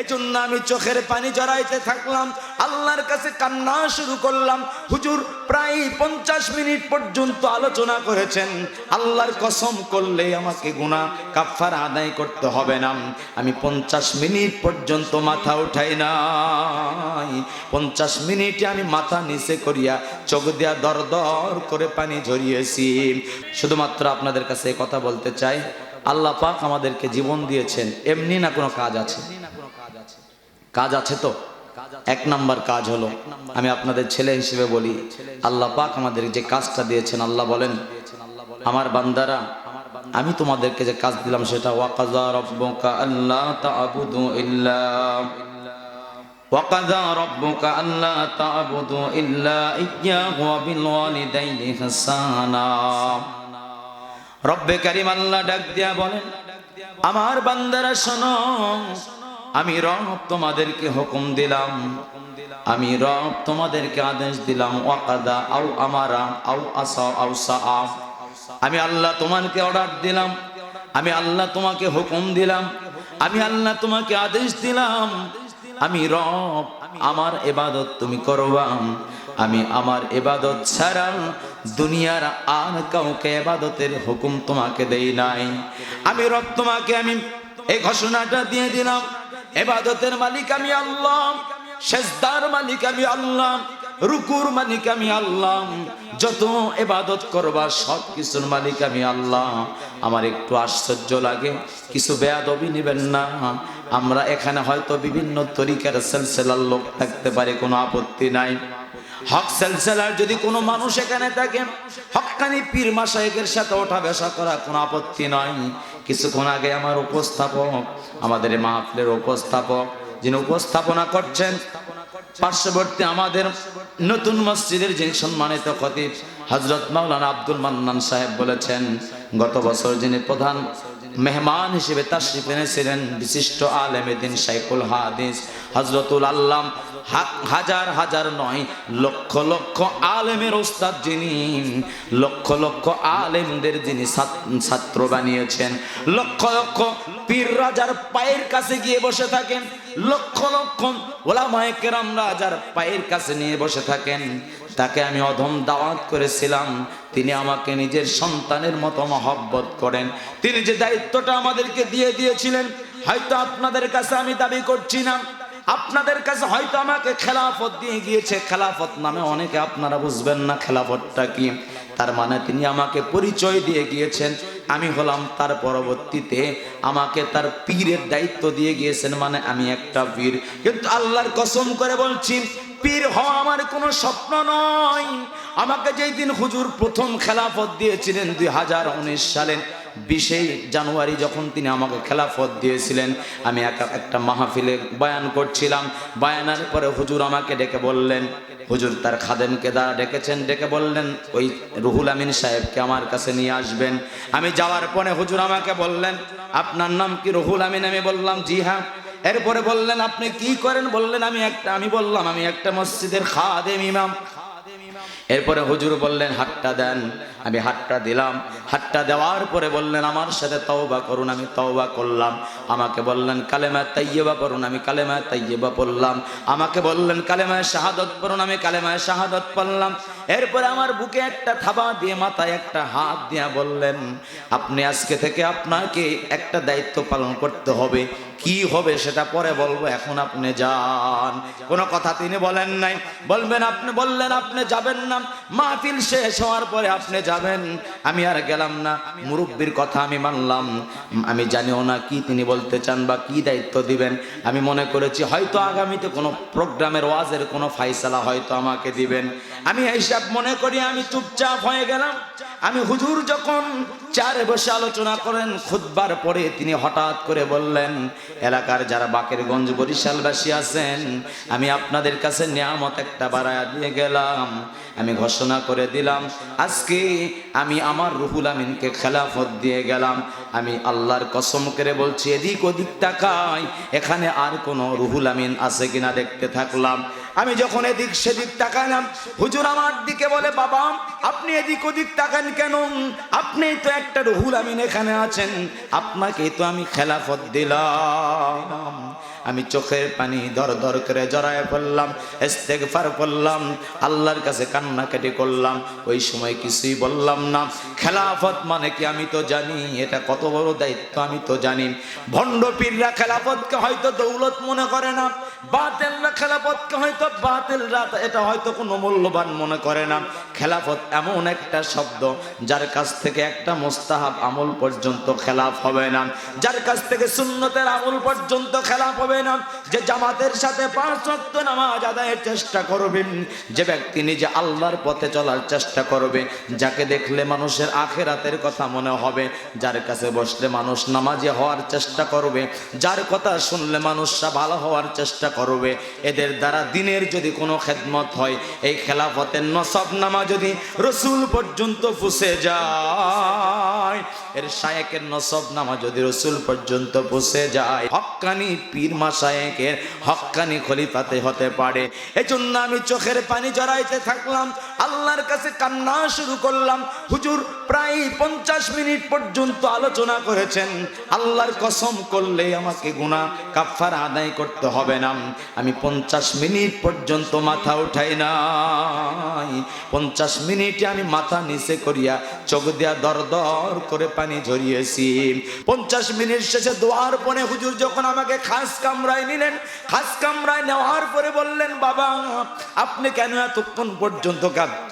এজন্য আমি চোখের পানি জড়াইতে থাকলাম, আল্লাহর কাছে কান্না শুরু করলাম। হুজুর প্রায় পঞ্চাশ মিনিট পর্যন্ত আলোচনা করেছেন, আল্লাহর কসম করলে আমাকে গুণা কাফার আদায় করতে হবে না। আমি পঞ্চাশ মিনিট পর্যন্ত মাথা উঠাই নাই। পঞ্চাশ মিনিটে আমি মাথা নিচে করিয়া চোখ দিয়া দর দর করে পানি ঝরিয়েছি। শুধুমাত্র আপনাদের কাছে কথা বলতে চাই, আল্লাহ পাক আমাদেরকে জীবন দিয়েছেন, এমনি না কোনো কাজ আছে? কাজ আছে তো? এক নাম্বার কাজ হলো, আমি আপনাদের ছেলে হিসেবে বলি, আল্লাহ পাক আমাদের যে কাজটা দিয়েছেন, আল্লাহ বলেন, আমার বান্দারা, আমি তোমাদেরকে যে কাজ দিলাম সেটা ওয়াকাজা রব্বকা আল্লাহ তাআবুদু ইল্লা, ওয়াকাজা রব্বকা আল্লাহ তাআবুদু ইল্লা ইয়াহু ওয়া বিল ওয়ালিদাইনি হাসানা। রব্বে কারীম আল্লাহ ডাক দিয়া বলেন, আমার বান্দারা শোনো আমি রব তোমাদেরকে হুকুম দিলাম। আমি রব তোমাদেরকে আদেশ দিলাম, ওয়াকাদা আও আমারা, আও আসা, আও সা আমি আল্লাহ তোমাকে অর্ডার দিলাম, আমি আল্লাহ তোমাকে হুকুম দিলাম, আমি আল্লাহ তোমাকে আদেশ দিলাম। আমি রব, আমার এবাদত তুমি করবা। আমি আমার এবাদত ছাড়া দুনিয়ার আর কাউকে এবাদতের হুকুম তোমাকে দেই নাই। আমি রব তোমাকে, আমি এই ঘোষণাটা দিয়ে দিলাম এবাদতের মালিক আমি আল্লাহ শেষদার মালিক আমি আল্লাহ, রুকুর মালিক আমি আল্লাহ, যত এবাদত করবার সব কিছুর মালিক আমি আল্লাহ। আমার একটু আশ্চর্য লাগে, কিছু বেয়াদবি নেবেন না। আমরা এখানে হয়তো বিভিন্ন তরিকার সেলসেলার লোক থাকতে পারে, কোনো আপত্তি নাই। হক সেলসেলার যদি কোনো মানুষ এখানে থাকে হকানি পীর মাসায়েকের সাথে ওঠা বেসা করা কোনো আপত্তি নয় কিছুক্ষণ আগে আমার উপস্থাপক, আমাদের মাহফিলের উপস্থাপক যিনি উপস্থাপনা করছেন, পার্শ্ববর্তী আমাদের নতুন মসজিদের যিনি সম্মানিত খতিব হজরত মাওলানা আব্দুল মান্নান সাহেব বলেছেন, গত বছর যিনি প্রধান মেহমান হিসেবে তাশরিফ এনেছিলেন বিশিষ্ট আলেমেদিন শাইখুল হাদিস হজরতুল আল্লাম হাজার হাজার নয়, লক্ষ লক্ষ আলেমের ওস্তাদ যিনি, লক্ষ লক্ষ আলেমদের যিনি ছাত- ছাত্র বানিয়েছেন, লক্ষ লক্ষ পীর রাজার পায়ের কাছে গিয়ে বসে থাকেন, লক্ষ লক্ষ ওলামায়ে কেরাম রাজার পায়ের কাছে নিয়ে বসে থাকেন তাকে আমি অধম দাওয়াত করেছিলাম। তিনি আমাকে নিজের সন্তানের মতো মহব্বত করেন। তিনি যে দায়িত্বটা আমাদেরকে দিয়ে দিয়েছিলেন, হয়তো আপনাদের কাছে আমি দাবি করছি না। আপনাদের কাছে হয়তো আমাকে খেলাফত দিয়ে গিয়েছে। খেলাফত নামে অনেকে আপনারা বুঝবেন না খেলাফতটা কি। তার মানে তিনি আমাকে পরিচয় দিয়ে গিয়েছেন। আমি হলাম তার পরবর্তীতে আমাকে তার পীরের দায়িত্ব দিয়ে গিয়েছেন। মানে আমি একটা পীর। কিন্তু আল্লাহর কসম করে বলছি পীর হওয়া আমার কোনো স্বপ্ন নয়। আমাকে যেই দিন হুজুর প্রথম খেলাফত দিয়েছিলেন দুই হাজার উনিশ সালের বিশে জানুয়ারি যখন তিনি আমাকে খেলাফত দিয়েছিলেন, আমি একা একটা মাহফিলে বয়ান করছিলাম। বয়ানের পরে হুজুর আমাকে ডেকে বললেন, হুজুর, তার খাদেমকে দ্বারা ডেকেছেন? ডেকে বললেন, ওই রুহুল আমিন সাহেবকে আমার কাছে নিয়ে আসবেন। আমি যাওয়ার পরে হুজুর আমাকে বললেন, আপনার নাম কি রুহুল আমিন? আমি বললাম, জি হ্যাঁ। এরপরে বললেন, আপনি কি করেন? বললেন, আমি একটা আমি বললাম, আমি একটা মসজিদের খাদেম ইমাম। এরপরে হুজুর বললেন, হাতটা দেন। আমি হাতটা দিলাম। হাতটা দেওয়ার পরে বললেন, আমার সাথে তওবা করুন, আমি তওবা করলাম। আমাকে বললেন, কালেমা তাইয়েবা পড়ুন, আমি কালেমা তাইয়েবা পড়লাম। আমাকে বললেন, কালেমায় শাহাদত পড়ুন, আমি কালেমায় শাহাদত পড়লাম। এরপরে আমার বুকে একটা থাবা দিয়ে মাথায় একটা হাত দিয়ে বললেন, আপনি আজকে থেকে আপনাকে একটা দায়িত্ব পালন করতে হবে। কি হবে সেটা পরে বলব, এখন আপনি যান। কোনো কথা তিনি বলেন নাই। বলবেন, আপনি বললেন, আপনি যাবেন না। মাহফিল শেষ হওয়ার পরে আপনি যাবেন। আমি আর গেলাম না। মুরব্বীর কথা আমি মানলাম। আমি জানিও না কি তিনি বলতে চান বা কি দায়িত্ব দিবেন। আমি মনে করেছি, হয়তো আগামীতে কোনো প্রোগ্রামের ওয়াজের কোনো ফাইসালা হয়তো আমাকে দিবেন। আমি এইসব মনে করি আমি চুপচাপ হয়ে গেলাম। আমি হুজুর যখন চারে বসে আলোচনা করেন খুদবার পরে তিনি হঠাৎ করে বললেন, এলাকার যারা বাকেরগঞ্জ বরিশালবাসী আছেন, আমি আপনাদের কাছে নিয়ামত একটা বাড়ায়া দিয়ে গেলাম। আমি ঘোষণা করে দিলাম, আজকে আমি আমার রুহুল আমিনকে খেলাফত দিয়ে গেলাম। আমি আল্লাহর কসম করে বলছি, এদিক ওদিক তাকাই, এখানে আর কোনো রুহুল আমিন আছে কিনা দেখতে থাকলাম। আমি যখন এদিক সেদিক তাকালাম হুজুর আমার দিকে বলে, বাবা, আপনি এদিক ওদিক তাকান কেন? আপনি তো একটা রহুল আমিন এখানে আছেন। আপনাকে তো আমি খেলাফত দিলাম। আমি চোখের পানি দর দর করে জড়ায় পড়লাম, ইস্তেগফার করলাম, আল্লাহর কাছে কান্নাকাটি করলাম, ওই সময় কিছুই বললাম না। খেলাফত মানে কি আমি তো জানি, এটা কত বড় দায়িত্ব আমি তো জানি। ভণ্ড পীররা খেলাফতকে হয়তো দৌলত মনে করে না, বাতেলরা খেলাফতকে হয়তো বাতেলরা, এটা হয়তো কোনো মূল্যবান মনে করে না। খেলাফত এমন একটা শব্দ, যার কাছ থেকে একটা মোস্তাহাব আমল পর্যন্ত খেলাফ হবে না। যার কাছ থেকে সুন্নতের আমল পর্যন্ত খেলাফ হবে না। যে জামাতের সাথে পাঁচ ওয়াক্ত নামাজ আদায়ের চেষ্টা করবেন, যে ব্যক্তি নিজে আল্লাহর পথে চলার চেষ্টা করবে, যাকে দেখলে মানুষের আখেরাতের কথা মনে হবে, যার কাছে বসলে মানুষ নামাজি হওয়ার চেষ্টা করবে, যার কথা শুনলে মানুষরা ভালো হওয়ার চেষ্টা করবে, এদের দ্বারা দিনের যদি কোনো খেদমত হয়, এই খেলাফতের নসব নামা যদি রসুল পর্যন্ত ফুসে যায়, এর শায়েকের নসব নামা যদি রসুল পর্যন্ত ফুসে যায়, হকানি পীর খলিফাতে হতে পারে। এজন্য আমি চোখের পানি জড়াইতে থাকলাম, আল্লাহর কাছে কান্না শুরু করলাম। হুজুর প্রায় পঞ্চাশ মিনিট পর্যন্ত আলোচনা করেছেন, আল্লাহর কসম করলে আমাকে গুণা কাফার আদায় করতে হবে না। আমি পঞ্চাশ মিনিট পর্যন্ত মাথা উঠাই নাই। পঞ্চাশ মিনিটে আমি মাথা নিচে করিয়া চোখ দিয়া দর দর করে পানি ঝরিয়েছি। পঞ্চাশ মিনিট শেষে দোয়ার পরে হুজুর যখন আমাকে খাস কামরায় নিলেন, খাস কামরায় নেওয়ার পরে বললেন, বাবা, আপনি কেন এতক্ষণ পর্যন্ত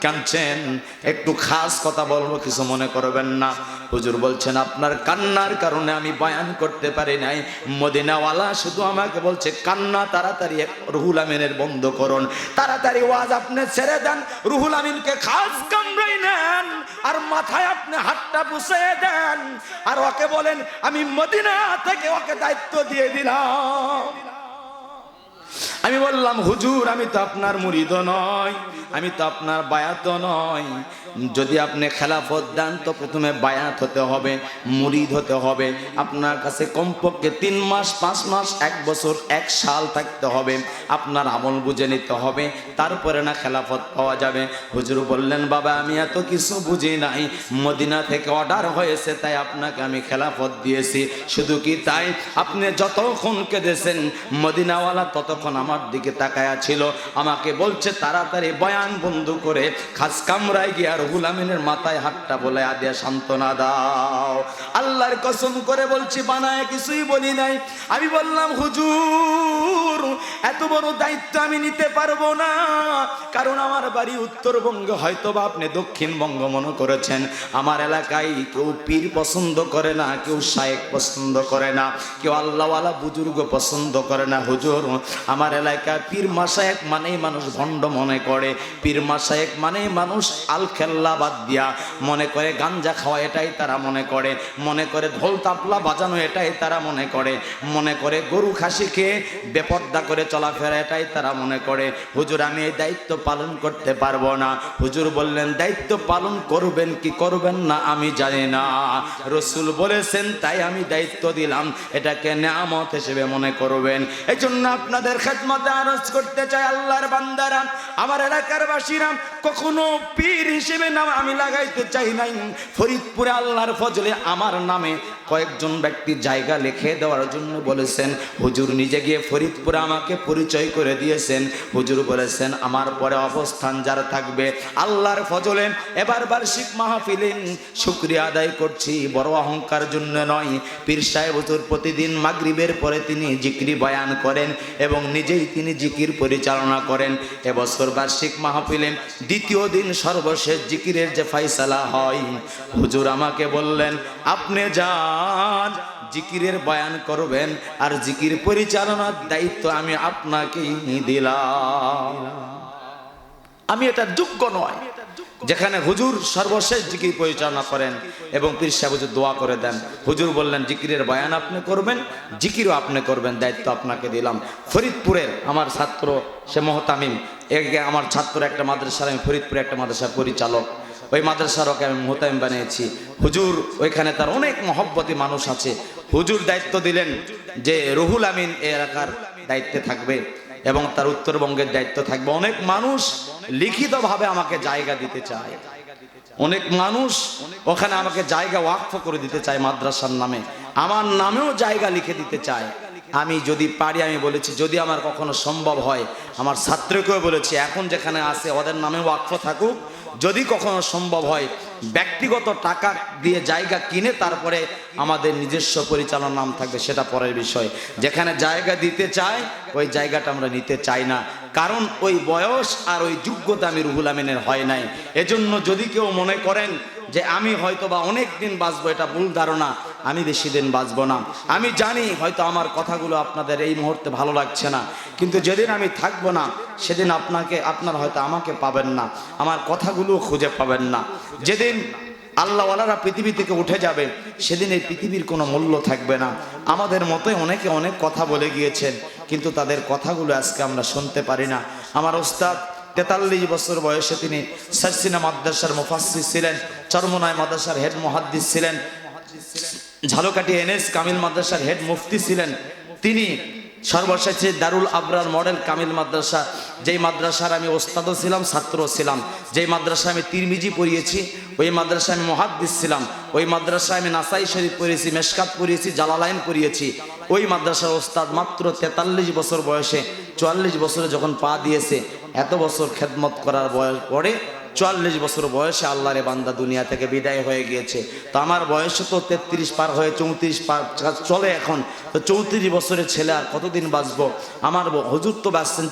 কাঁদছেন? একটু খাস কথা বলব, কিছু মনে করবেন না। হুজুর বলছেন, আপনার কান্নার কারণে আমি বয়ান করতে পারি নাই। মদিনাওয়ালা শুধু আমাকে বলছে, কান্না তাড়াতাড়ি রুহুল আমিনের বন্ধ করুন। তাড়াতাড়ি ওয়াজ আপনি ছেড়ে দেন। রুহুল আমিনকে খাস কামড়াই নেন আর মাথায় আপনি হাতটা পুষে দেন। আর ওকে বলেন, আমি মদিনা থেকে ওকে দায়িত্ব দিয়ে দিলাম। আমি বললাম হুজুর আমি তো আপনার মুরিদ নয় আমি তো আপনার বায়াত নয় যদি আপনি খেলাফত দেন, তো প্রথমে বায়াত হতে হবে, মুরিদ হতে হবে। আপনার কাছে কমপক্ষে তিন মাস, পাঁচ মাস, এক বছর, এক সাল থাকতে হবে। আপনার আমল বুঝে নিতে হবে, তারপরে না খেলাফত পাওয়া যাবে। হুজুর বললেন, বাবা, আমি এত কিছু বুঝি নাই। মদিনা থেকে অর্ডার হয়েছে, তাই আপনাকে আমি খেলাফত দিয়েছি। শুধু কি তাই? আপনি যতক্ষণ কেঁদেছেন, মদিনাওয়ালা ততক্ষণ আমার দিকে তাকায়া ছিল। আমাকে বলছে, তাড়াতাড়ি বয়ান বন্ধ করে খাস কামরায় গিয়ে আর হুলামিনের মাথায় হাতটা বলে আদিয়া সান্ত্বনা দাও। আল্লাহর কসম করে বলছি, বানায় কিছুই বলি নাই। আমি বললাম, হুজুর, এত বড় দায়িত্ব আমি নিতে পারব না। কারণ আমার বাড়ি উত্তরবঙ্গে হয়তো বা আপনি দক্ষিণবঙ্গ মনে করেছেন। আমার এলাকায় কেউ পীর পছন্দ করে না, কেউ শায়েক পছন্দ করে না, কেউ আল্লাহওয়ালা বুজুর্গ পছন্দ করে না। হুজুর, আমার এলাকায় পীর মাসায়েক মানেই মানুষ ভণ্ড মনে করে। পীর মাসায়েক মানেই মানুষ আল খেল্লা বাদ দিয়া মনে করে গাঞ্জা খাওয়া এটাই তারা মনে করে। মনে করে ঢোল তাপলা বাজানো এটাই তারা মনে করে। মনে করে গরু খাসি খেয়ে বেপর্দা করে চলাফেরা এটাই তারা মনে করে। হুজুর, আমি এই দায়িত্ব পালন করতে পারব না। হুজুর বললেন, দায়িত্ব পালন করবেন কি করবেন না আমি জানি না। রসুল বলেছেন, তাই আমি দায়িত্ব দিলাম। এটাকে নেয়ামত হিসেবে মনে করবেন। এই জন্য আপনাদের খেদমতে আরজ করতে চাই আল্লাহর বান্দারা, আমার এলাকার বাসীরা কখনো পীর হিসেবে নাম আমি লাগাইতে চাই নাই। ফরিদপুরে আল্লাহর ফজলে আমার নামে কয়েকজন ব্যক্তি জায়গা লিখে দেওয়ার জন্য বলেছেন, হুজুর নিজে গিয়ে ফরিদপুরে আমাকে পরিচয় করে দিয়েছেন। হুজুর বলেছেন, আমার পরে অবস্থান যারা থাকবে, আল্লাহর ফজলে এবার বার্ষিক মাহফিলে শুক্রিয়া আদায় করছি। বড় অহংকার জন্য নয়। পীর সাহেব হুজুর প্রতিদিন মাগরিবের পরে তিনি জিকিরি বয়ান করেন এবং নিজেই তিনি জিকির পরিচালনা করেন। এবছর বার্ষিক মাহফিলে দ্বিতীয় দিন সর্বশেষ জিকিরের যে ফাইসালা হয়। হুজুর আমাকে বললেন, আপনি যান জিকিরের বয়ান করবেন আর জিকির পরিচালনার দায়িত্ব আমি আপনাকেই দিলাম। আমি এটা যোগ্য নয়, যেখানে হুজুর সর্বশেষ জিকির পরিচালনা করেন এবং পীর সাহেব হুজুর দোয়া করে দেন। হুজুর বললেন, জিকিরের বয়ান আপনি করবেন, জিকিরও আপনি করবেন, দায়িত্ব আপনাকে দিলাম। ফরিদপুরের আমার ছাত্র সে মহতামিম, একে আমার ছাত্র একটা মাদ্রাসার, আমি ফরিদপুরে একটা মাদ্রাসার পরিচালক। ওই মাদ্রাসার ওকে আমি মোহতামিম বানিয়েছি। হুজুর, ওইখানে তার অনেক মহব্বতী মানুষ আছে। হুজুর দায়িত্ব দিলেন যে রুহুল আমিন এ এলাকার দায়িত্বে থাকবে এবং তার উত্তরবঙ্গের দায়িত্ব থাকবে। অনেক মানুষ লিখিতভাবে আমাকে জায়গা দিতে চায়। অনেক মানুষ ওখানে আমাকে জায়গা ওয়াকফ করে দিতে চায় মাদ্রাসার নামে। আমার নামেও জায়গা লিখে দিতে চায়। আমি যদি পারি, আমি বলেছি, যদি আমার কখনো সম্ভব হয়, আমার ছাত্রকেও বলেছি, এখন যেখানে আছে ওদের নামে ওয়াকফ থাকুক যদি কখনো সম্ভব হয়, ব্যক্তিগত টাকা দিয়ে জায়গা কিনে তারপরে আমাদের নিজস্ব পরিচালনার নাম থাকবে, সেটা পরের বিষয়। যেখানে জায়গা দিতে চায়, ওই জায়গাটা আমরা নিতে চাই না। কারণ ওই বয়স আর ওই যোগ্যতা আমি রুহুল আমিনের হয় নাই। এজন্য যদি কেউ মনে করেন যে আমি হয়তো বা অনেক দিন বাঁচবো, এটা ভুল ধারণা। আমি বেশি দিন বাঁচব না। আমি জানি হয়তো আমার কথাগুলো আপনাদের এই মুহূর্তে ভালো লাগছে না, কিন্তু যেদিন আমি থাকব না, সেদিন আপনাকে, আপনার হয়তো আমাকে পাবেন না, আমার কথাগুলো খুঁজে পাবেন না। যেদিন আল্লাহওয়ালারা পৃথিবী থেকে উঠে যাবে, সেদিন এই পৃথিবীর কোনো মূল্য থাকবে না। আমাদের মতোই অনেকে অনেক কথা বলে গিয়েছেন, কিন্তু তাদের কথাগুলো আজকে আমরা শুনতে পারি না। আমার ওস্তাদ, তেতাল্লিশ বছর বয়সে তিনি সারসিনা মাদ্রাসার মুফাসসির ছিলেন, চরমনায় মাদ্রাসার হেড মুহাদ্দিস ছিলেন। ঝালকাটি এনএস কামিল মাদ্রাসার হেড মুফতি ছিলেন। তিনি সর্বশেষে দারুল আবরার মডেল কামিল মাদ্রাসা, যেই মাদ্রাসার আমি ওস্তাদও ছিলাম, ছাত্র ছিলাম। যেই মাদ্রাসায় আমি তিরমিজি পড়িয়েছি, ওই মাদ্রাসায় আমি মহাদ্দিস ছিলাম। ওই মাদ্রাসায় আমি নাসাই শরীফ পড়িয়েছি, মেশকাত পড়িয়েছি, জালালাইন পড়িয়েছি। ওই মাদ্রাসার ওস্তাদ মাত্র তেতাল্লিশ বছর বয়সে, চুয়াল্লিশ বছরে যখন পা দিয়েছে, এত বছর খেদমত করার বয়স পরে চুয়াল্লিশ বছর বয়সে আল্লাহরে বান্দা দুনিয়া থেকে বিদায় হয়ে গিয়েছে। তো আমার বয়স তো তেত্রিশ পার হয়ে চৌত্রিশ পার চলে এখন। তো চৌত্রিশ বছরের ছেলে আর কতদিন বাঁচবো? আমার হুজুর তো বাঁচছেন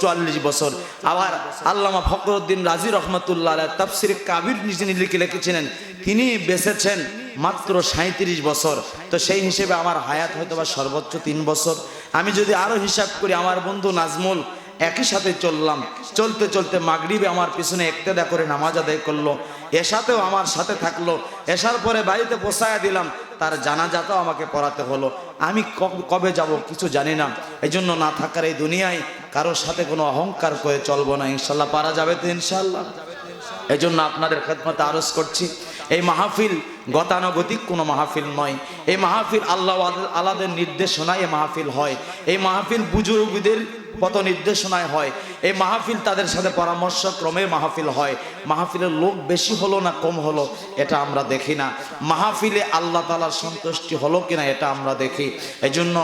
চুয়াল্লিশ বছর। আবার আল্লামা ফখরুদ্দিন রাজি রহমতুল্লাহ তাফসির কাবির নিজে লিখে লিখেছিলেন, তিনি বেঁচেছেন মাত্র সাঁত্রিশ বছর। তো সেই হিসেবে আমার হায়াত হয়তো বা সর্বোচ্চ তিন বছর। আমি যদি আরও হিসাব করি, আমার বন্ধু নাজমুল একই সাথে চললাম। চলতে চলতে মাগরিবে আমার পিছনে একতেদা করে নামাজ আদায় করল। এসাতেও আমার সাথে থাকল। এসার পরে বাড়িতে পোষায় দিলাম। তার জানাজাটাও আমাকে পড়াতে হলো। আমি কবে যাব কিছু জানি না। এই জন্য না থাকার এই দুনিয়ায় কারোর সাথে কোনো অহংকার করে চলবো না। ইনশাল্লাহ পারা যাবে তো ইনশাল্লাহ। এই জন্য আপনাদের খেদমতে আরজ করছি। এই মাহফিল গতানুগতিক কোনো মাহফিল নয়। এই মাহফিল আল্লাহ আলাদের নির্দেশনায় এই মাহফিল হয়। এই মাহফিল বুজুর্গদের কত নির্দেশনায় হয়। এই মাহফিল তাদের সাথে পরামর্শ ক্রমে মাহফিল হয়। মাহফিলের লোক বেশি হলো না কম হলো, এটা আমরা দেখি না। মাহফিলে আল্লাহ তালার সন্তুষ্টি হলো কিনা এটা আমরা দেখি। এই জন্য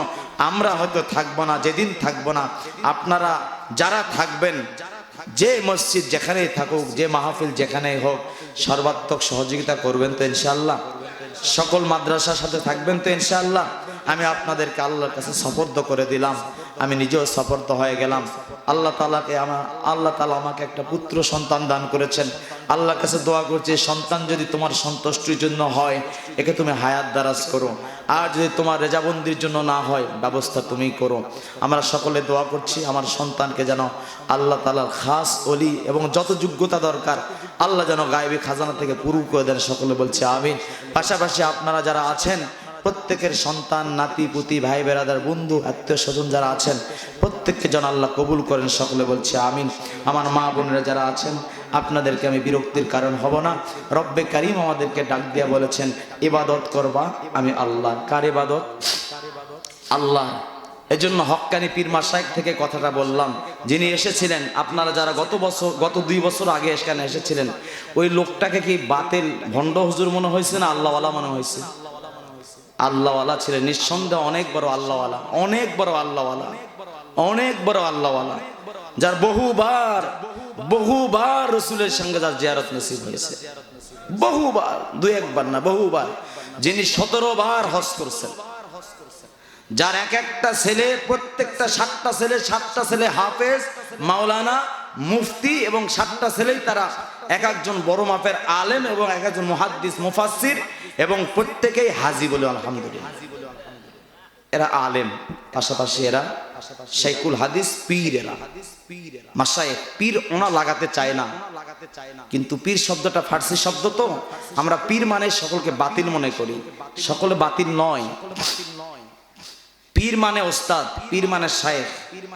আমরা হয়তো থাকব না, যেদিন থাকব না, আপনারা যারা থাকবেন যে মসজিদ যেখানেই থাকুক, যে মাহফিল যেখানেই হোক, সর্বাত্মক সহযোগিতা করবেন তো ইনশাল্লাহ সকল মাদ্রাসার সাথে থাকবেন তো ইনশাল্লাহ আমি আপনাদেরকে আল্লাহর কাছে সফর্দ করে দিলাম। আমি নিজেও সফর্দ হয়ে গেলাম। আল্লাহ তালাকে আমার আল্লাহ তালা আমাকে একটা পুত্র সন্তান দান করেছেন। আল্লাহর কাছে দোয়া করছি, সন্তান যদি তোমার সন্তুষ্টির জন্য হয়, একে তুমি হায়াত দারাজ করো। আর যদি তোমার রেজাবন্দির জন্য না হয়, ব্যবস্থা তুমি করো। আমরা সকলে দোয়া করছি, আমার সন্তানকে যেন আল্লাহ তালার খাস অলি এবং যত যোগ্যতা দরকার, আল্লাহ যেন গায়েবী খাজানা থেকে পুরু করে দেন। সকলে বলছে আমিন। পাশাপাশি আপনারা যারা আছেন প্রত্যেকের সন্তান, নাতি, পুতি, ভাই বেড়াদার বন্ধু, আত্মীয় স্বজন যারা আছেন, প্রত্যেককে যেন আল্লাহ কবুল করেন, সকলে বলছে আমিন। আমার মা বোনেরা যারা আছেন, আপনাদেরকে আমি বিরক্তির কারণ হব না। রব্বে কারিম আমাদেরকে ডাক দিয়া বলেছেন, ইবাদত করবা, আমি আল্লাহ। কার ইবাদত? আল্লাহ। এজন্য হক্কানি পীর মাসাইক থেকে কথাটা বললাম। যিনি এসেছিলেন, আপনারা যারা গত বছর, গত দুই বছর আগে এখানে এসেছিলেন, ওই লোকটাকে কি বাতিল ভণ্ড হুজুর মনে হয়েছে না আল্লাহওয়ালা মনে হয়েছে? আল্লাহওয়ালা ছিলেন, নিঃসন্দেহ অনেক বড় আল্লাহওয়ালা, অনেক বড় আল্লাহওয়ালা, অনেক বড় আল্লাহওয়ালা, যার বহুবার বহুবার রসুলের সঙ্গে যার জিয়ারত নসিব হয়েছে। বহুবার দুই একবার না, বহুবার। যিনি সতেরো বার হজ করছেন, যার এক একটা ছেলে, প্রত্যেকটা সাতটা ছেলে সাতটা ছেলে হাফেজ, মাওলানা, মুফতি এবং সাতটা ছেলেই তারা এক একজন বড় মাপের আলেম এবং এক একজন মুহাদ্দিস, মুফাসসির। এবং প্রত্যেকেই হাজি বলে আলহামদুলিল্লাহ। এরা আলেম, পাশাপাশি এরা শাইকুল হাদিস পীর এরা মাসায়েক পীর ওনা লাগাতে চায় না। কিন্তু পীর শব্দটা ফার্সি শব্দ তো। আমরা পীর মানে সকলকে বাতিল মনে করি। সকলে বাতিল নয়। পীর মানে ওস্তাদ, পীর মানে শায়েখ,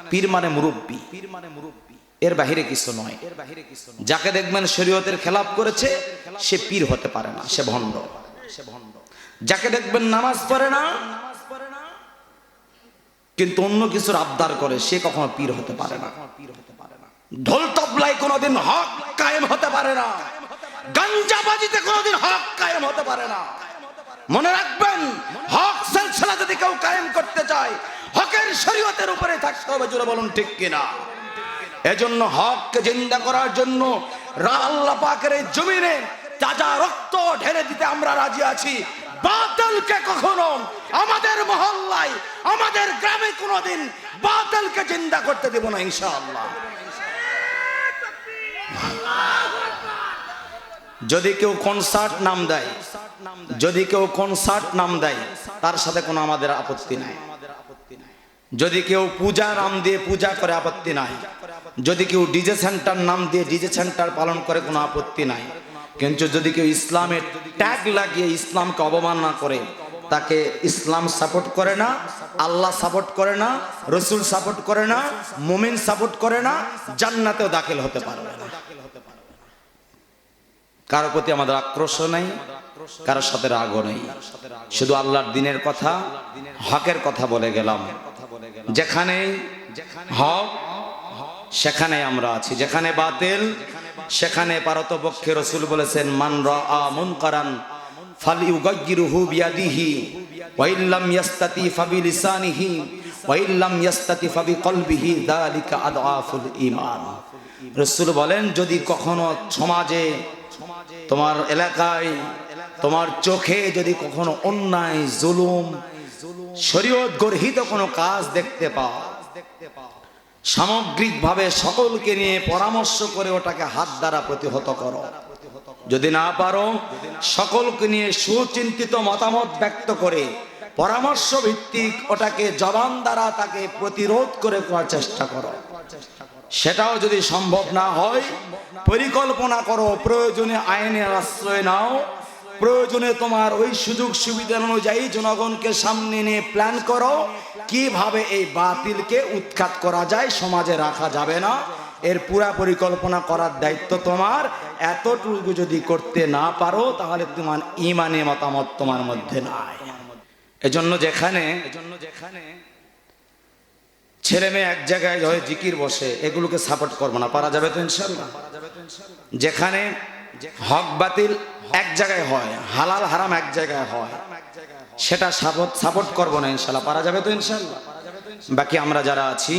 পীর মানে মুরব্বী। পীর মানে মুরব্বী এর বাহিরে কিছু নয়। এর বাহিরে কিছু যাকে দেখবেন শরীয়তের খেলাপ করেছে, সে পীর হতে পারে না, সে ভণ্ড। সে ভণ্ড। যাকে দেখবেন নামাজ পড়ে না, কিন্তু অন্য কিছুর আবদার করে, সে কখনো পীর হতে পারে না। পীর হতে পারে না ঢোল তবলায় কোনোদিন হক কায়েম হতে পারে না। গাঞ্জাবাজিতে কোনোদিন হক কায়েম হতে পারে না। মনে রাখবেন, হক সিলসিলা যদি কেউ কায়েম করতে চায়, হকের শরীয়তের উপরে থাকতে হবে, জোরে বলুন ঠিক কিনা? এজন্য হককে জিন্দা করার জন্য আল্লাহ পাকের এই জমিনে তাজা রক্ত ঢেলে দিতে আমরা রাজি আছি, বাতিলকে কখনো আমাদের মহল্লায়, আমাদের গ্রামে কোনোদিন বাতিলকে জিন্দা করতে দেব না, ইনশাআল্লাহ। যদি কেউ কনসার্ট নাম দেয়, যদি কেউ কনসার্ট নাম দেয়, তার সাথে কোনো আমাদের আপত্তি নাই। যদি কেউ পূজা নাম দিয়ে পূজা করে আপত্তি নাই, যদি কেউ ডিজে সেন্টার নাম দিয়ে ডিজে সেন্টার পালন করে কোনো আপত্তি নাই কিন্তু যদি কেউ ইসলামের ট্যাগ লাগিয়ে ইসলামকে অবমাননা করে, তাকে ইসলাম সাপোর্ট করে না, আল্লাহ সাপোর্ট করে না, রসুল সাপোর্ট করে না, মুমিন সাপোর্ট করে না, জান্নাতেও দাখিল হতে পারবে না। কারও প্রতি আমাদের আক্রোশ নেই, কারোর সাথে রাগও নেই। শুধু আল্লাহর দিনের কথা, হকের কথা বলে গেলাম। যেখানে হক, সেখানে আমরা আছি, যেখানে বাতিল সেখানে পারতপক্ষে রসুল বলেছেন, মান রা মুনকারান ফালিউগাইয়িরুহু বিয়াদিহি, ওয়া ইয়াস্তাতি ফাবিলিসানিহি, ওয়া ইল্লাম ইয়াস্তাতি ফাবিকলবিহি, যালিকা আদআফুল ঈমান। রসুল বলেন, যদি কখনো সমাজে, তোমার এলাকায়, তোমার চোখে যদি কখনো অন্যায়, জুলুম, শরীয়ত গর্হিত কোনো কাজ দেখতে পাও সামগ্রিকভাবে সকলকে নিয়ে পরামর্শ করে ওটাকে হাত দ্বারা প্রতিহত করো। যদি না পারো, সকলকে নিয়ে সুচিন্তিত মতামত ব্যক্ত করে পরামর্শ ভিত্তিক ওটাকে জবান দ্বারা তাকে প্রতিরোধ করে করার চেষ্টা করো। সেটাও যদি সম্ভব না হয়, পরিকল্পনা করো, প্রয়োজনে আইনের আশ্রয় নাও, প্রয়োজনে তোমার ওই সুযোগ সুবিধা অনুযায়ী জনগণকে সামনে নিয়ে প্ল্যান করো কীভাবে এই বাতিলকে উৎখাত করা যায় সমাজে রাখা যাবে না? এর পুরা পরিকল্পনা করার দায়িত্ব তোমার। এতটুকু যদি করতে না পারো, তাহলে তোমার ইমানে মতামত তোমার মধ্যে নাই। এজন্য যেখানে এজন্য যেখানে ছেলে মেয়ে এক জায়গায় হয় জিকির বসে, এগুলোকে সাপোর্ট করব না। পারা যাবে তো ইনশাল্লাহ যেখানে হক বাতিল এক জায়গায় হয়, হালাল হারাম এক জায়গায় হয় সেটা সাপোর্ট সাপোর্ট করব না ইনশাল্লাহ। পারা যাবে তো ইনশাল্লাহ। বাকি আমরা যারা আছি,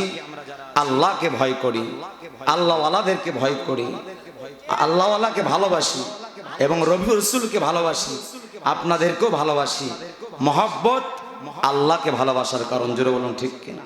আল্লাহকে ভয় করি, আল্লাহওয়ালাদেরকে ভয় করি, আল্লাহওয়ালাকে ভালোবাসি এবং রবি রসুলকে ভালোবাসি, আপনাদেরকেও ভালোবাসি। মহব্বত আল্লাহকে ভালোবাসার কারণ, জোরে বলুন ঠিক কিনা?